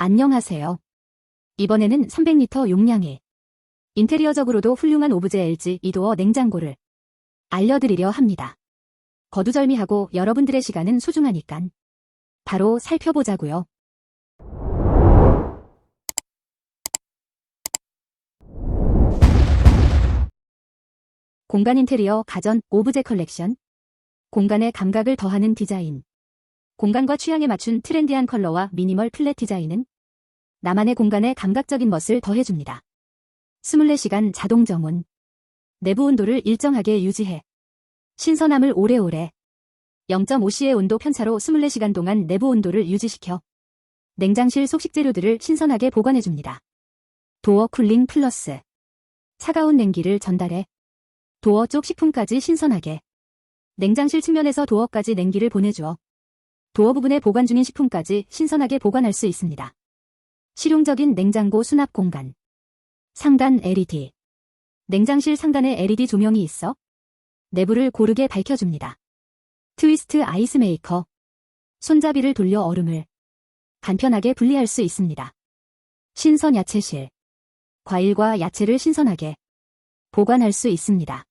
안녕하세요. 이번에는 300리터 용량의 인테리어적으로도 훌륭한 오브제 LG 이도어 냉장고를 알려드리려 합니다. 거두절미하고 여러분들의 시간은 소중하니깐 바로 살펴보자고요. 공간 인테리어 가전 오브제 컬렉션 공간의 감각을 더하는 디자인 공간과 취향에 맞춘 트렌디한 컬러와 미니멀 플랫 디자인은 나만의 공간에 감각적인 멋을 더해줍니다. 24시간 자동 정온 내부 온도를 일정하게 유지해 신선함을 오래오래 0.5C의 온도 편차로 24시간 동안 내부 온도를 유지시켜 냉장실 속식 재료들을 신선하게 보관해줍니다. 도어 쿨링 플러스 차가운 냉기를 전달해 도어 쪽 식품까지 신선하게 냉장실 측면에서 도어까지 냉기를 보내주어 도어 부분에 보관 중인 식품까지 신선하게 보관할 수 있습니다. 실용적인 냉장고 수납 공간 상단 LED 냉장실 상단에 LED 조명이 있어 내부를 고르게 밝혀줍니다. 트위스트 아이스 메이커 손잡이를 돌려 얼음을 간편하게 분리할 수 있습니다. 신선 야채실 과일과 야채를 신선하게 보관할 수 있습니다.